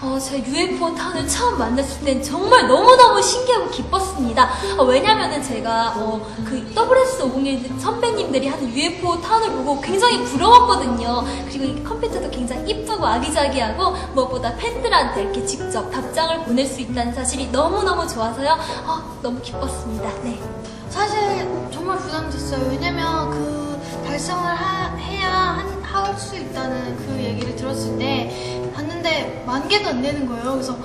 어, 제가 UFO 타운을 처음 만났을 땐 정말 너무너무 신기하고 기뻤습니다. 어, 왜냐면은 제가 어, 그 WS501 선배님들이 하는 UFO 타운을 보고 굉장히 부러웠거든요. 그리고 이 컴퓨터도 굉장히 이쁘고 아기자기하고 무엇보다 팬들한테 이렇게 직접 답장을 보낼 수 있다는 사실이 너무너무 좋아서요. 어, 너무 기뻤습니다. 네. 사실 정말 부담됐어요. 왜냐면 그 달성을 하- 해야 할 수 있다는 그 만 개도 안 되는 거예요. 그래서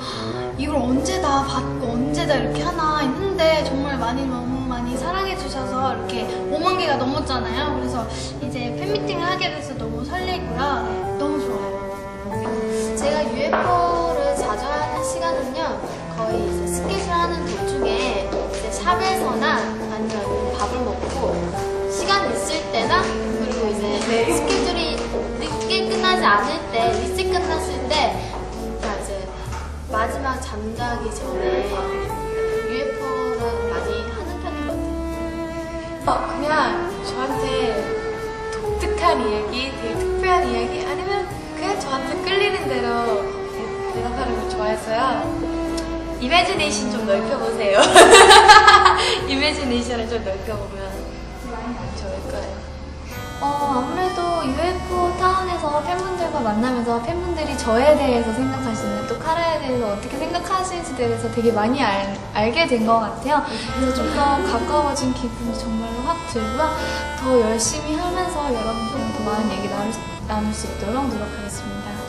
이걸 언제 다 받고 언제 다 이렇게 하나 했는데 정말 많이 너무 많이 사랑해 주셔서 이렇게 5만 개가 넘었잖아요. 그래서 이제 팬미팅을 하게 돼서 너무 설레고요. 네, 너무 좋아요. 제가 UFO를 자주 하는 시간은요, 거의 이제 스케줄 하는 도중에 이제 샵에서나 아니면 밥을 먹고 시간 있을 때나 그리고 이제 스케줄 잠자기 전에 UFO를 많이 하는 편인 것 같아요. 어, 그냥 저한테 독특한 이야기, 되게 특별한 이야기, 아니면 그냥 저한테 끌리는 대로 대답하는 걸 좋아해서요. 이매지네이션 좀 넓혀보세요. 이매지네이션을 좀 넓혀보면 만나면서 팬분들이 저에 대해서 생각하시는 또 카라에 대해서 어떻게 생각하시는지 대해서 되게 많이 알, 알게 된 것 같아요. 그래서 좀 더 가까워진 기분이 정말로 확 들고요. 더 열심히 하면서 여러분들과 더 많은 얘기 나눌, 수- 나눌 수 있도록 노력하겠습니다.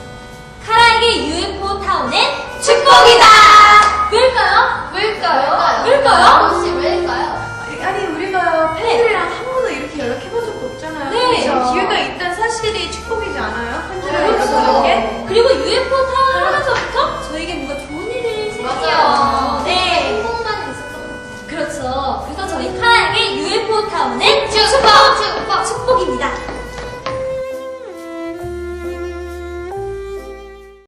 그리고 UFO 타운 하면서부터 저에게 뭔가 좋은 일이 생겨요. 맞아요. 네. 행복만 있었던 것 같아요. 그렇죠. 그래서 저희 카라에게 UFO 타운의 축복!